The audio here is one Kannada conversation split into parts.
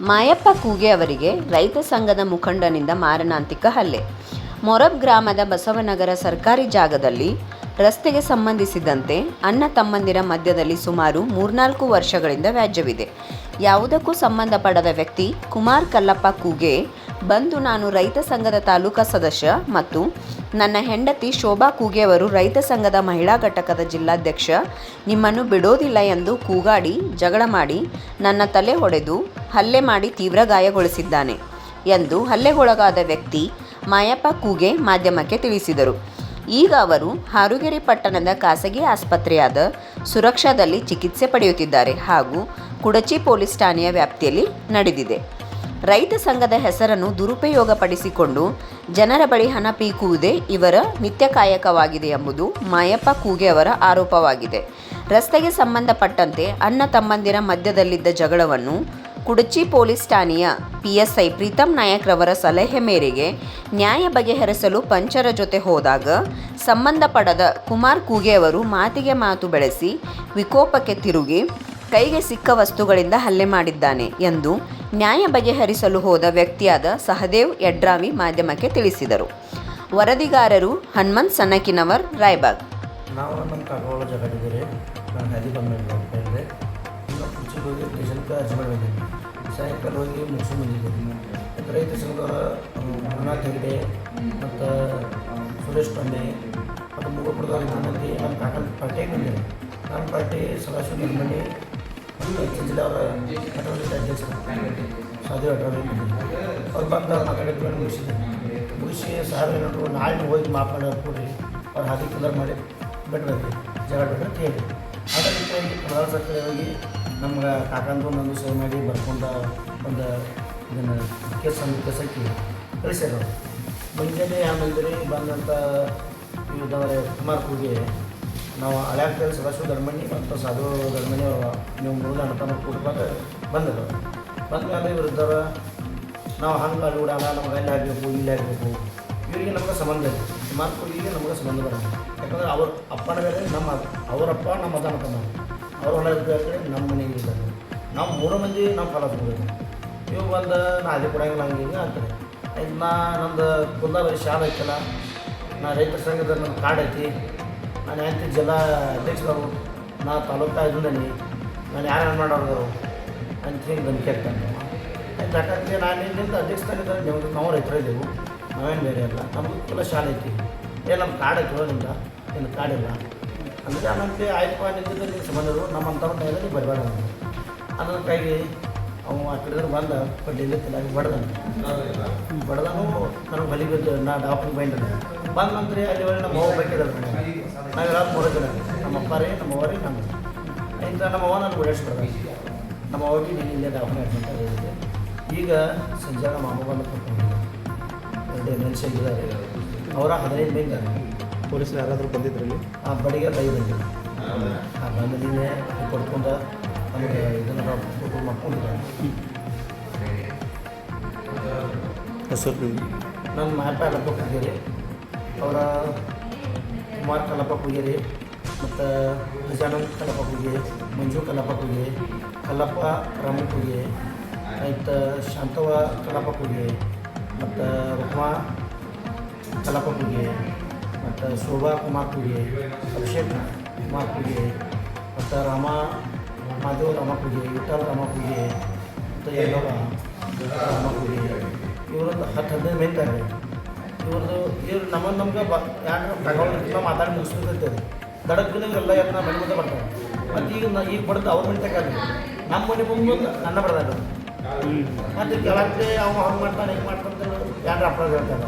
ಮಾಯಪ್ಪ ಕೂಗೆ ಅವರಿಗೆ ರೈತ ಸಂಘದ ಮುಖಂಡನಿಂದ ಮಾರಣಾಂತಿಕ ಹಲ್ಲೆ. ಮೊರಬ್ ಗ್ರಾಮದ ಬಸವನಗರ ಸರ್ಕಾರಿ ಜಾಗದಲ್ಲಿ ರಸ್ತೆಗೆ ಸಂಬಂಧಿಸಿದಂತೆ ಅಣ್ಣ ತಮ್ಮಂದಿರ ಮಧ್ಯದಲ್ಲಿ ಸುಮಾರು ಮೂರ್ನಾಲ್ಕು ವರ್ಷಗಳಿಂದ ವ್ಯಾಜ್ಯವಿದೆ. ಯಾವುದಕ್ಕೂ ಸಂಬಂಧಪಡದ ವ್ಯಕ್ತಿ ಕುಮಾರ್ ಕಲ್ಲಪ್ಪ ಕೂಗೆ ಬಂದು ನಾನು ರೈತ ಸಂಘದ ತಾಲೂಕಾ ಸದಸ್ಯ ಮತ್ತು ನನ್ನ ಹೆಂಡತಿ ಶೋಭಾ ಕೂಗೆ ಅವರು ರೈತ ಸಂಘದ ಮಹಿಳಾ ಘಟಕದ ಜಿಲ್ಲಾಧ್ಯಕ್ಷ. ನಿಮ್ಮನ್ನು ಬಿಡೋದಿಲ್ಲ ಎಂದು ಕೂಗಾಡಿ, ಜಗಳ ಮಾಡಿ, ನನ್ನ ತಲೆ ಹೊಡೆದು ಹಲ್ಲೆ ಮಾಡಿ ತೀವ್ರ ಗಾಯಗೊಳಿಸಿದ್ದಾನೆ ಎಂದು ಹಲ್ಲೆಗೊಳಗಾದ ವ್ಯಕ್ತಿ ಮಾಯಪ್ಪ ಕೂಗೆ ಮಾಧ್ಯಮಕ್ಕೆ ತಿಳಿಸಿದರು. ಈಗ ಅವರು ಹಾರುಗೆರೆ ಪಟ್ಟಣದ ಖಾಸಗಿ ಆಸ್ಪತ್ರೆಯಾದ ಸುರಕ್ಷಾದಲ್ಲಿ ಚಿಕಿತ್ಸೆ ಪಡೆಯುತ್ತಿದ್ದಾರೆ ಹಾಗೂ ಕುಡಚಿ ಪೊಲೀಸ್ ಠಾಣೆಯ ವ್ಯಾಪ್ತಿಯಲ್ಲಿ ನಡೆದಿದೆ. ರೈತ ಸಂಘದ ಹೆಸರನ್ನು ದುರುಪಯೋಗಪಡಿಸಿಕೊಂಡು ಜನರ ಬಳಿ ಹಣ ಪೀಕುವುದೇ ಇವರ ನಿತ್ಯ ಕಾಯಕವಾಗಿದೆ ಎಂಬುದು ಮಾಯಪ್ಪ ಕೂಗೆ ಅವರ ಆರೋಪವಾಗಿದೆ. ರಸ್ತೆಗೆ ಸಂಬಂಧಪಟ್ಟಂತೆ ಅಣ್ಣ ತಮ್ಮಂದಿರ ಮಧ್ಯದಲ್ಲಿದ್ದ ಜಗಳವನ್ನು ಕುಡಚಿ ಪೊಲೀಸ್ ಠಾಣೆಯ ಪಿಎಸ್ಐ ಪ್ರೀತಮ್ ನಾಯಕ್ರವರ ಸಲಹೆ ಮೇರೆಗೆ ನ್ಯಾಯ ಬಗೆಹರಿಸಲು ಪಂಚರ ಜೊತೆ ಹೋದಾಗ ಸಂಬಂಧಪಡದ ಕುಮಾರ್ ಕೂಗೆ ಅವರು ಮಾತಿಗೆ ಮಾತು ಬೆಳೆಸಿ ವಿಕೋಪಕ್ಕೆ ತಿರುಗಿ ಕೈಗೆ ಸಿಕ್ಕ ವಸ್ತುಗಳಿಂದ ಹಲ್ಲೆ ಮಾಡಿದ್ದಾನೆ ಎಂದು ನ್ಯಾಯ ಬಗೆಹರಿಸಲು ಹೋದ ವ್ಯಕ್ತಿಯಾದ ಸಹದೇವ್ ಯಡ್ರಾವಿ ಮಾಧ್ಯಮಕ್ಕೆ ತಿಳಿಸಿದರು. ವರದಿಗಾರರು ಹನುಮಂತ್ ಸನಕಿನವರ್, ರಾಯ್ಬಾಗ್. ನಾವು ನಮ್ಮ ನಾನು ರೈತ ಮತ್ತು ಸುರೇಶ್ ಮತ್ತು ಇಬ್ಬರು ಮಂದಿ ನಮ್ಮ ಪಾರ್ಟಿ ಸದಾಶಿವ ನಿರ್ಮಣಿ ಜಿಲ್ಲೆ ಅಧ್ಯಕ್ಷರು ಬಂದಿದ್ದೆ ಅವ್ರು ಬಂದು ಅವ್ರು ಮುಗಿಸಿದ್ದೆ ಮುಗಿಸಿ ಸಾರ್ ಏನಾದ್ರು ನಾಳೆ ಹೋಗಿ ಮಾತಾಡೋ ಕೊಡ್ರಿ ಅವ್ರು ಹಾದಿ ಕಲರ್ ಮಾಡಿ ಬಿಡ್ಬೇಕು ಜಗಳ ಬಿಡ್ರಿ ಕೇಳಿ ಅದೇ ರೀತಿಯಾಗಿ ಹೋಗಿ ನಮ್ಗೆ ಕಾಕಂದು ನಂದು ಸಹಿ ಮಾಡಿ ಬರ್ಕೊಂಡ ಒಂದು ಇದನ್ನು ಕೇಸ್ ಒಂದು ಕೇಸಕ್ಕೆ ಕಳಿಸ್ಯಾರ ಅವ್ರು ಮುಂಜಾನೆ ಆಮೇಲೆ ಬಂದಂಥ ಇವ್ರದವರೇ ಕುಮಾರ್ ಕೂಗೆ ನಾವು ಹಳೆಯ ಸದಾಶಿವ ಧರ್ಮಣ್ಣಿ ಮತ್ತು ಸಾಧು ಅವ್ರು ನೀವು ಮೂರು ಅಣ್ಣತನ ಕೂಡ್ಬಾಗ ಬಂದರು ಬಂದ್ಮೇಲೆ ಇವ್ರದ್ದವ ನಾವು ಹಂಗೆ ಅಲ್ಲಿ ಉಡಾಣ ನಮ್ಗೆ ಅಲ್ಲಿ ಆಗಬೇಕು, ಇಲ್ಲಿ ಆಗಬೇಕು, ಇವರಿಗೆ ನಮ್ಗೆ ಸಂಬಂಧ ಇದೆ ಸುಮಾರು ಕೂಗಿಗೆ ನಮ್ಗೆ ಸಂಬಂಧ ಬರಲ್ಲ. ಯಾಕಂದ್ರೆ ಅವ್ರ ಅಪ್ಪನ ಮೇಲೆ ನಮ್ಮ ಅವರಪ್ಪ ನಮ್ಮ ಅದನ್ನ ತಮ್ಮ ಅವ್ರ ಹೊಲ ನಮ್ಮ ಮನೆಗೆ ಇದ್ದಾರೆ ನಾವು ಮೂರು ಮಂದಿ ನಾವು ಫಲ ತಗೋಬೇಕು ಇವು ಬಂದು, ನಾ ಅದೇ ಕೊಡಂಗಿಲ್ಲ ಹಂಗೆ ಹಿಂಗೆ ಅಂತಾರೆ. ಆಯ್ತು ನಾ ನಂದು ಕುಂದಾವರಿ ಶಾಲೆ ಐತಲ್ಲ, ನಾ ರೈತ ಸಂಘದ ನನ್ನ ಕಾರ್ಡ್ ಐತಿ. ನಾನು ಎಂತ ಜಿಲ್ಲಾ ಅಧ್ಯಕ್ಷರು ನಾ ತಾಲೂಕು ಇದ್ದೀನಿ ನಾನು ಯಾರು ಮಾಡೋರು ಅಂತ ಹೇಳಿ ಬಂದು ಕೇಳ್ತಾನೆ ಆಯ್ತು ಯಾಕಂದ್ರೆ ನಾನು ಇಲ್ಲಿಂದ ಅಧ್ಯಕ್ಷರಾಗಿದ್ದ ನಿಮ್ಗೆ ನಾವು ರೈತರಿದ್ದೆವು ನಾವೇನು ಬೇರೆ ಅಲ್ಲ ನಮ್ಮದು ಕುಲ ಶಾಲೆ ಐತಿ. ಏ ನಮ್ಮ ಕಾಡ ಐತಿ ನಿಮ್ದು. ನಿನ್ನ ಕಾಡಿಲ್ಲ ಅಂದರೆ ನಮಗೆ ಆಯ್ತು ನಿಂತಿದ್ದ ನಿನ್ನ ಸಂಬಂಧರು ನಮ್ಮ ಅಂಥವ್ರ ಮೇಲೆ ನೀವು ಬರಬೇಡ ಕೈಗೆ ಅವ ಆ ಕಡೆದ್ರೆ ಬಂದ ಬಟ್ ಇಲ್ಲಿ ಬಡ್ದನು. ಬಡ್ದನು ನನಗೆ ಬಲಿ ಬಿದ್ದು ನಾ ಡಾಕ್ಟ್ರಿಗೆ ಬೈಂದ್ರೆ ಬಂದ ನಂತರ ಅಲ್ಲಿ ಒಳ್ಳೆ ನಮ್ಮ ಅವ್ವ ಬೇಕಿದ್ದಾರೆ ನಾವೆಲ್ಲ ಮೂರು ಜನ ನಮ್ಮ ಅಪ್ಪಾರೇ ನಮ್ಮ ಅವ್ವರೇ ನಮ್ಮ ಇಂಥ ನಮ್ಮ ಅವ್ವ ನನಗೆ ಓಡಾಡಿಸ್ಬಿಡ್ದ ನಮ್ಮ ಅವ್ರಿಗೆ ನೀನು ಇಲ್ಲೇ ದವಾಖಾನೆ ಅಂತ ಹೇಳಿದೆ ಈಗ ಸಂಜೆ ನಮ್ಮ ಅಮ್ಮ ಬಂದು ಕರ್ಕೊಂಡು ಎರಡು ಎಂ ಎಲ್ ಸಿ ಆಗಿದ್ದಾರೆ. ಅವರ ಹದಿನೈದು ಮಂದಿ ಪೊಲೀಸರು ಯಾರಾದರೂ ಬಂದಿದ್ರಲ್ಲಿ? ಆ ಬಡಿಗೆ ಬಂದಿದೆ ಆ ಬಂದ ನಿನ್ನೆ ಕೊಡ್ಕೊಂಡು ನಮಗೆ ಇದನ್ನು ನಾವು ಮಾಡ್ಕೊಂಡಿದ್ದಾರೆ. ಹೆಸರು ನನ್ನ ಕಲ್ಲಪ್ಪ ಪೂಜಾರಿ ಅವರ ಕುಮಾರ್ ಕಲ್ಲಪ್ಪ ಪೂಜಾರಿ ಮತ್ತು ಗಜಾನಂದ್ ಕಲ್ಲಪ್ಪ ಪೂಜೆ ಮಂಜು ಕಲ್ಲಪ್ಪ ಪೂಜೆ ಕಲ್ಲಪ್ಪ ರಾಮ ಪೂಜೆ ಆಯ್ತು ಶಾಂತವ ಕಲ್ಲಪ್ಪ ಪೂಜೆ ಮತ್ತು ರುಕ್ಮಾ ಕಲ್ಲಪ್ಪ ಪೂಜೆ ಮತ್ತು ಶೋಭಾ ಕುಮಾರ್ ಪೂಜೆ ಅಭಿಷೇಕ್ ಕುಮಾರ್ ಪೂಜೆ ಮತ್ತು ರಾಮ ಮಾಧವ ರಾಮ ಪೂಜೆ ವಿಠಲ್ ರಾಮ ಪೂಜೆ ಮತ್ತು ಯಲ್ಲವ ರಾಮ ಪೂಜೆ ಇವರೊಂದು ಹತ್ತು ಹದಿನೈದು ಇದ್ದಾರೆ ಇವ್ರದ್ದು ಇವ್ರು ನಮ್ಮ ನಮ್ಗೆ ಬ ಯಾರು ತಗೊಂಡು ಮಾತಾಡಿ ಮುಗಿಸ್ತಿರ್ತೈತೆ ದಡಕ್ಕಿನ ಇವರೆಲ್ಲ ಎಲ್ಲ ಮನೆ ಮುಂದೆ ಬರ್ತಾರೆ. ಮತ್ತು ಈಗ ನಾ ಈಗ ಬಡ್ದು ಅವ್ರ ಮನೆ ತಗೊಂಡು ನಮ್ಮ ಮನೆ ಮುಂದೆ ನನ್ನ ಬಡ್ದಾರ ಮತ್ತು ಕೆಳಕ್ಕೆ ಅವ ಹಂಗೆ ಮಾಡ್ತಾನೆ, ಹಿಂಗೆ ಮಾಡ್ತಾನೆ ಯಾರು ಅಪರಾಧ ಹೇಳ್ತಾರೆ.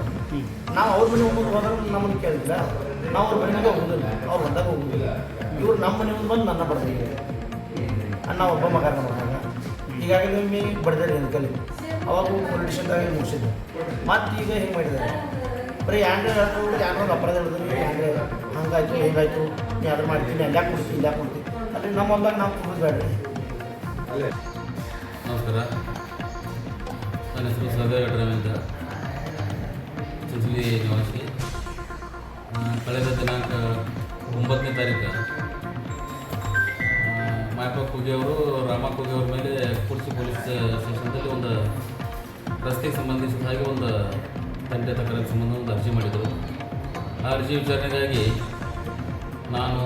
ನಾವು ಅವ್ರ ಮನೆ ಮುಂದೆ ಹೋದ್ರೆ ನಮ್ಮನ್ನು ಕೇಳಿಲ್ಲ ನಾವು ಅವ್ರ ಮನೆ ಮುಂದೆ ಹೋಗುದಿಲ್ಲ. ಅವ್ರು ಬಂದಾಗ ಹೋಗುದಿಲ್ಲ. ಇವ್ರು ನಮ್ಮ ಮನೆ ಮುಂದೆ ಬಂದು ನನ್ನ ಬಡ್ದಿಗೆ ಅಣ್ಣ ಒಬ್ಬ ಮಗ ನಮ್ಮ ಒಮ್ಮೆ ಬಡ್ದಾರೆ ಅಂತ ಕಲಿ ಅವಾಗ ಪೊಲಿಟಿಷನ್ದಾಗ ಮುಗಿಸಿದ್ದೆ ಮತ್ತು ಈಗ ಹೆಂಗೆ ಮಾಡಿದ್ದಾರೆ? ಬರೀ ಆ್ಯಂಡ್ರಾಯ್ಡ್ ಹೇಳ್ತು ಯಾಂಡ್ರೆ ಅಪರಾಧ ಹೇಳಿದ್ರು ಆ್ಯಂಡ್ರಾಯ್ಡ್ ಹಂಗಾಯ್ತು, ಹೇಗಾಯ್ತು, ನೀ ಅದು ಮಾಡ್ತೀನಿ ಎಲ್ಲ ಕೊಡ್ತೀನಿ ಇಲ್ಲ ಕೊಡ್ತೀನಿ ಅಲ್ಲಿ ನಮ್ಮ ಹೊಲ್ದಾಗ ನಾವು ಕೊಡೋದು ಬೇಡ್ರಿ. ನಮಸ್ಕಾರ. ನನ್ನ ಹೆಸರು ಸದಯ ರವೀಂದ್ರ ಚಿಂಚಲಿ ನಿವಾಸಿ. ಕಳೆದ ದಿನಾಂಕ ಒಂಬತ್ತನೇ ತಾರೀಕು. ಮಾಯಪ್ಪ ಕೂಗಿ ಅವರು, ರಾಮ ಕೂಗಿ ಅವ್ರ ಮೇಲೆ ಕುರ್ಚಿ ಪೊಲೀಸ್ ಸ್ಟೇಷನ್ದಲ್ಲಿ ಒಂದು ರಸ್ತೆಗೆ ಸಂಬಂಧಿಸಿದ ಹಾಗೆ ಒಂದು ತಂದೆ ತಕರಾರು ಸಂಬಂಧ ಒಂದು ಅರ್ಜಿ ಮಾಡಿದರು ಆ ಅರ್ಜಿ ವಿಚಾರಣೆಗಾಗಿ ನಾನು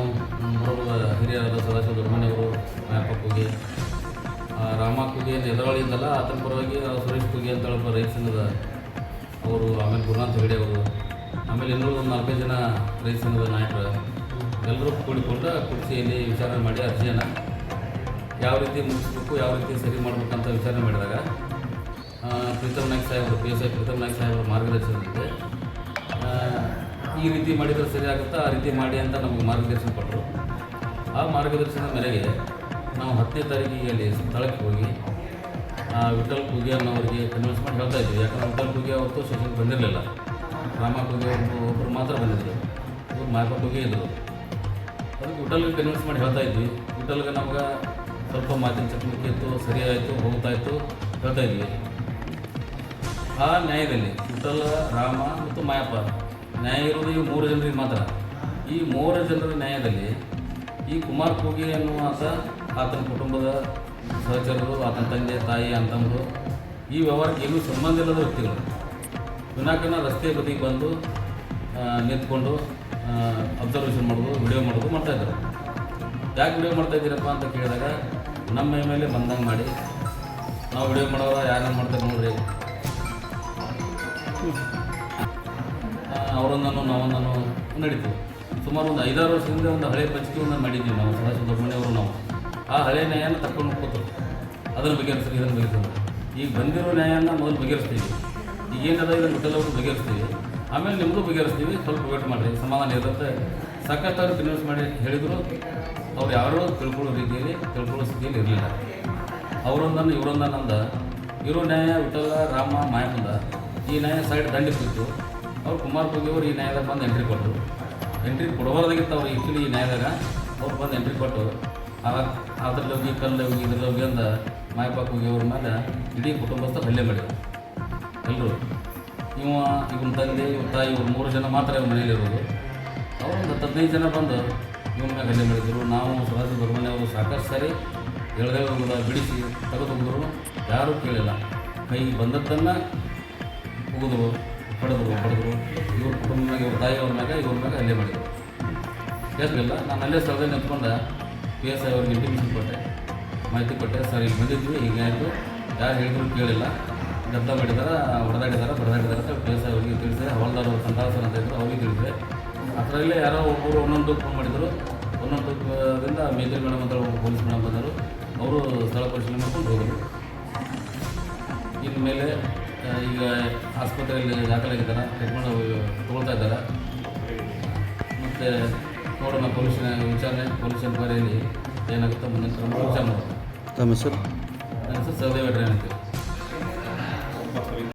ಮೊರಬದ ಹಿರಿಯರಾದ ಸದಾಶಿವ ದೊಡ್ಡಮನೆಯವರು ಮ್ಯಾಪ ಆ, ರಾಮ ಕೂಗಿ ಅಂತ ಎದುರಾಳಿದ್ದಲ್ಲ ಆತನ ಪರವಾಗಿ ಸುರೇಶ್ ಕೂಗಿ ಅಂತ ಒಬ್ಬ ರೈತ ಸಂಘದ ಅವರು ಆಮೇಲೆ ಗುರುನಾಥ್ ಹೆಗಡೆ ಅವರು. ಆಮೇಲೆ ಇನ್ನೂ ಒಂದು ನಾಲ್ಕೈದು ಜನ ರೈತ ಸಂಘದ ನಾಯಕರು. ಎಲ್ಲರೂ ಕೂಡಿಕೊಂಡು ಕುರ್ಚಿಯಲ್ಲಿ ವಿಚಾರಣೆ ಮಾಡಿ ಅರ್ಜಿಯನ್ನು ಯಾವ ರೀತಿ ಮುಗಿಸ್ಬೇಕು ಯಾವ ರೀತಿ ಸರಿ ಮಾಡಬೇಕಂತ ವಿಚಾರಣೆ ಮಾಡಿದಾಗ ಪ್ರೀತಮ್ ನಾಯ್ಕ ಸಾಹೇಬರು, P S I Preetam Naik ಸಾಹೇಬರ ಮಾರ್ಗದರ್ಶನದಂತೆ ಈ ರೀತಿ ಮಾಡಿದರೆ ಸರಿ ಆಗುತ್ತಾ? ಆ ರೀತಿ ಮಾಡಿ ಅಂತ ನಮಗೆ ಮಾರ್ಗದರ್ಶನ ಕೊಟ್ಟರು ಆ ಮಾರ್ಗದರ್ಶನದ ಮೇರೆಗೆ ನಾವು ಹತ್ತನೇ ತಾರೀಕಿಗೆ ಸ್ಥಳಕ್ಕೆ ಹೋಗಿ ವಿಠಲ್ ಪೂಜೆ ಅನ್ನೋರಿಗೆ ಕನ್ವಿನ್ಸ್ ಮಾಡಿ ಹೇಳ್ತಾ ಇದ್ವಿ. ಯಾಕಂದ್ರೆ ವಿಠಲ್ ಪೂಜೆ ಅವತ್ತು ಸೆಷನ್ಗೆ ಬಂದಿರಲಿಲ್ಲ. ರಾಮ ಪೂಜೆ ಒಬ್ಬರು ಮಾತ್ರ ಬಂದಿದ್ದರು ಇವ್ರು ಮಾಯಪ್ಪ ಪೂಜೆ ಇದ್ದರು ಅದಕ್ಕೆ ವಿಠಲ್ಗೆ ಕನ್ವಿನ್ಸ್ ಮಾಡಿ ಹೇಳ್ತಾ ಇದ್ವಿ. ವಿಠಲ್ಗೆ ನಮ್ಗೆ ಸ್ವಲ್ಪ ಮಾತಿನ ಚಕಮಕಿ ಇತ್ತು ಸರಿಯಾಯಿತು ಹೋಗ್ತಾಯಿತ್ತು ಹೇಳ್ತಾ ಇದ್ವಿ. ಆ ನ್ಯಾಯದಲ್ಲಿ ವಿಠಲ ರಾಮ ಮತ್ತು ಮಾಯಪ್ಪ, ನ್ಯಾಯ ಇರೋದು ಈ ಮೂರು ಜನರಿಗೆ ಮಾತ್ರ. ಈ ಮೂರು ಜನರ ನ್ಯಾಯದಲ್ಲಿ ಈ ಕುಮಾರ್ ಕೂಗಿ ಅನ್ನುವ ಆತ ಆತನ ಕುಟುಂಬದ ಸಹಚರರು, ಆತನ ತಂದೆ, ತಾಯಿ, ಅಂತಂದರು, ಈ ವ್ಯವಹಾರಕ್ಕೆ ಏನೂ ಸಂಬಂಧ ಇಲ್ಲದ ವ್ಯಕ್ತಿಗಳು. ವಿನಾಕನ ರಸ್ತೆ ಬದಿಗೆ ಬಂದು ನಿಂತ್ಕೊಂಡು ಅಬ್ಸರ್ವೇಷನ್ ಮಾಡೋದು ವಿಡಿಯೋ ಮಾಡೋದು ಮಾಡ್ತಾಯಿದ್ದಾರೆ ಯಾಕೆ ವಿಡಿಯೋ ಮಾಡ್ತಾ ಇದ್ದೀರಪ್ಪ ಅಂತ ಕೇಳಿದಾಗ, ನಮ್ಮ ಮೇಲೆ ಬಂದಂಗೆ ಮಾಡಿ, ನಾವು ವಿಡಿಯೋ ಮಾಡೋರ ಯಾರು ಮಾಡ್ತಾರೆ ನೋಡ್ರಿ. ಅವರೊಂದನ್ನು ನಾವೊಂದನ್ನು ನಡೀತೀವಿ ಸುಮಾರು ಒಂದು ಐದಾರು ವರ್ಷದಿಂದ ಒಂದು ಹಳೆ ಪಂಚಿಕೆ ಒಂದು ಮಾಡಿದ್ದೀವಿ ನಾವು ಸದಾಶಿವ ದೊಡ್ಡಮನೆಯವರು ನಾವು. ಆ ಹಳೆ ನ್ಯಾಯನ ತಕೊಂಡು ಅದರ ಬಗ್ಗೆ ಬಗೆಹರಿಸ್ರಿ ಇದನ್ನು ಬಗೆಹರಿಸೋದು ಈಗ ಬಂದಿರೋ ನ್ಯಾಯನ ಮೊದಲು ಬಗೆಹರಿಸ್ತೀವಿ. ಈಗ ಏನದ, ಇದನ್ನು ಬಿಟ್ಟಲ್ಲವರು ಬಗೆಹರಿಸ್ತೀವಿ. ಆಮೇಲೆ ನಿಮಗೂ ಬಗೆಹರಿಸ್ತೀವಿ, ಸ್ವಲ್ಪ ವೇಟ್ ಮಾಡಿರಿ. ಸಮಾಧಾನ ಇರುತ್ತೆ. ಸಾಕಷ್ಟು ಅವ್ರು ಕನ್ವಿನ್ಸ್ ಮಾಡಿ ಹೇಳಿದರು, ಅವ್ರು ಯಾರೂ ತಿಳ್ಕೊಳ್ಳೋ ರೀತಿಯಲ್ಲಿ, ತಿಳ್ಕೊಳ್ಳೋ ಸ್ಥಿತಿಯಲ್ಲಿ ಇರಲಿಲ್ಲ. ಅವರೊಂದನ್ನು, ಇವರೊಂದನ್ನಂದ, ಇರೋ ನ್ಯಾಯ, ವಿಠಲ, ರಾಮ ಮಾಯಕಂದ ಈ ನ್ಯಾಯ ಸೈಡ್ ದಂಡಿಸಿತ್ತು ಅವ್ರು ಕುಮಾರ್ ಅವರು ಈ ನ್ಯಾಯದಾಗ ಬಂದು ಎಂಟ್ರಿ ಕೊಟ್ಟರು. ಎಂಟ್ರಿ ಕೊಡಬಾರ್ದಾಗಿತ್ತು ಅವ್ರು ಆ್ಯಕ್ಚುಲಿ ಈ ನ್ಯಾಯದಾಗ ಅವ್ರು ಬಂದು ಎಂಟ್ರಿ ಕೊಟ್ಟು ಅದ್ರಲ್ಲಿ ಹೋಗಿ ಕಲ್ಲು ಹೋಗಿ ಇದ್ರಲ್ಲಿ ಹೋಗಿ ಅಂದ ಮಾಯಪ್ಪ ಅವ್ರ ಮೇಲೆ ಇಡೀ ಕುಟುಂಬಸ್ಥ ಹಲ್ಲೆ ಮಾಡಿದ್ರು. ಎಲ್ಲರೂ ಇವ, ಇವನ ತಂದೆ ಇವ್ರ ತಾಯಿ, ಇವ್ರು ಮೂರು ಜನ ಮಾತ್ರ ಇವ್ರ ಮನೆಯಲ್ಲಿರೋದು. ಅವರು ಒಂದು ಹದಿನೈದು ಜನ ಬಂದು ಇವನ ಮೇಲೆ ಹಲ್ಲೆ ಮಾಡಿದ್ರು. ನಾವು ಸದಾಶಿವ ದೊಡ್ಡಮನೆಯವರು ಸಾಕಷ್ಟು ಸಾರಿ ಎಳ್ದೇಳ ಬಿಡಿಸಿ ತೆಗೆದು ಯಾರೂ ಕೇಳಿಲ್ಲ. ಕೈ ಬಂದದ್ದನ್ನು ಹೋಗಿದ್ರು ಹೊಡೆದ್ರು ಹೊಡೆದ್ರು ಇವ್ರ ಕುಟುಂಬ ಮ್ಯಾಗ ಇವ್ರ ತಾಯಿ ಅವ್ರ ಮ್ಯಾಗ ಇವ್ರ ಮ್ಯಾಗ ಅಲ್ಲೇ ಮಾಡಿದ್ರು. ಕೇಸಲಿಲ್ಲ ನಾನು ಅಲ್ಲೇ ಸ್ಥಳದಲ್ಲಿ ನಿಂತ್ಕೊಂಡು. ಪಿ ಎಸ್ ಐ ಅವ್ರಿಗೆ ಇಂಟಿಮೇಷನ್ ಕೊಟ್ಟೆ. ಮಾಹಿತಿ ಕೊಟ್ಟೆ ಸರ್ ಇಲ್ಲಿ ಬಂದಿದ್ವಿ ಹೀಗೆ ಆಯಿತು ಯಾರು ಹೇಳಿದ್ರು ಕೇಳಿಲ್ಲ. ಗದ್ದ ಮಾಡಿದಾರ ಹೊಡೆದಾಡಿದಾರ ಬಡದಾಡಿದಾರ ಅಂತ ಪಿ ಎಸ್ ಐ ಅವ್ರಿಗೆ ತಿಳಿಸಿದೆ. ಹವಲ್ದಾರ್ ಅವ್ರು ಸಂತಾಸರ್ ಅಂತ ಇದ್ರು ಅವ್ರಿಗೆ ತಿಳಿಸಿದೆ. ಅದರಲ್ಲೇ ಯಾರೋ ಒಬ್ಬರು ಒಂದೊಂದು ಫೋನ್ ಮಾಡಿದರು. ಒಂದೊಂದು ದಿಂದ ಮೇಜರ್ ಮೇಡಮ್ ಅಂತ ಪೊಲೀಸ್ ಮೇಡಮ್ ಬಂದರು. ಅವರು ಸ್ಥಳ ಪರಿಶೀಲನೆ ಮಾಡ್ಕೊಂಡು ಹೋದರು. ಇನ್ಮೇಲೆ ಆ, ಈಗ ಆಸ್ಪತ್ರೆಯಲ್ಲಿ ದಾಖಲಾಗಿದ್ದಾರೆ ಟ್ರೀಟ್ಮೆಂಟ್ ತೊಗೊಳ್ತಾ ಇದ್ದಾರೆ. ಮತ್ತು ನೋಡೋಣ ಪೊಲೀಸಿನ ವಿಚಾರಣೆ. ಪೊಲೀಸ್ ಎನ್ಕ್ವೈರಿಯಲ್ಲಿ ಏನಾಗುತ್ತೆ ಮುಂದಿನ ಕ್ರಮ ವಿಚಾರ ಮಾಡೋದು ತಮ್ಮ ಹೆಸರು? ನನ್ನ ಹೆಸರು ಸಹದೇವ ಡ್ರೈನ್ ಅಂತೇಳಿ